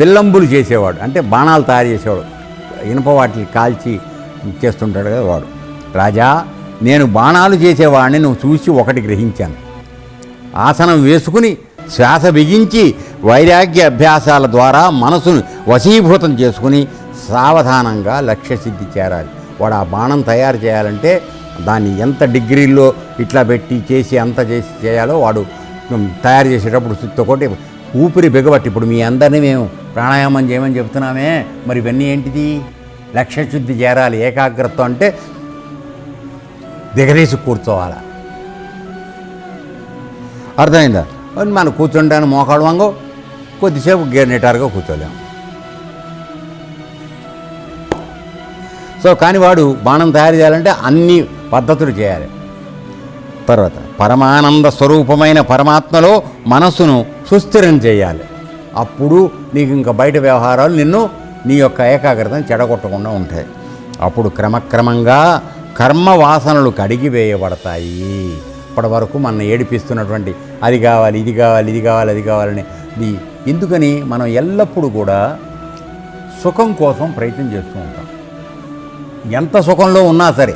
విల్లంబులు చేసేవాడు. అంటే బాణాలు తయారు చేసేవాడు. ఇనుప వాటిని కాల్చి చేస్తుంటాడు కదా వాడు. రాజా నేను బాణాలు చేసేవాడిని నువ్వు చూసి ఒకటి గ్రహించాను. ఆసనం వేసుకుని శ్వాస బిగించి వైరాగ్య అభ్యాసాల ద్వారా మనసును వశీభూతం చేసుకుని సావధానంగా లక్ష్యసిద్ధి చేరాలి. వాడు ఆ బాణం తయారు చేయాలంటే దాన్ని ఎంత డిగ్రీల్లో ఇట్లా పెట్టి చేసి అంత చేసి చేయాలో వాడు తయారు చేసేటప్పుడు సుత్తొకటి ఊపిరి బిగబట్టి ఇప్పుడు మీ అందరినీ మేము ప్రాణాయామం చేయమని చెప్తున్నామే. మరి ఇవన్నీ ఏంటిది? లక్ష్యశుద్ధి చేరాలి ఏకాగ్రత అంటే దిగరేసి కూర్చోవాలా? అర్థమైందా? మనం కూర్చుంటాను మోకాడు వంగో కొద్దిసేపు గేర్ నిటారుగా కూర్చోలేము సో కానీ వాడు బాణం తయారు చేయాలంటే అన్ని పద్ధతులు చేయాలి. తర్వాత. పరమానంద స్వరూపమైన పరమాత్మలో మనసును సుస్థిరం చేయాలి. అప్పుడు నీకు ఇంకా బయట వ్యవహారాలు నిన్ను నీ యొక్క ఏకాగ్రతను చెడగొట్టకుండా ఉంటాయి. అప్పుడు క్రమక్రమంగా కర్మ వాసనలు కడిగి వేయబడతాయి. ఇప్పటి వరకు మన ఏడిపిస్తున్నటువంటి అది కావాలి ఇది కావాలి ఇది కావాలి అది కావాలని ఇది ఎందుకని మనం ఎల్లప్పుడూ కూడా సుఖం కోసం ప్రయత్నం చేస్తూ ఉంటాం. ఎంత సుఖంలో ఉన్నా సరే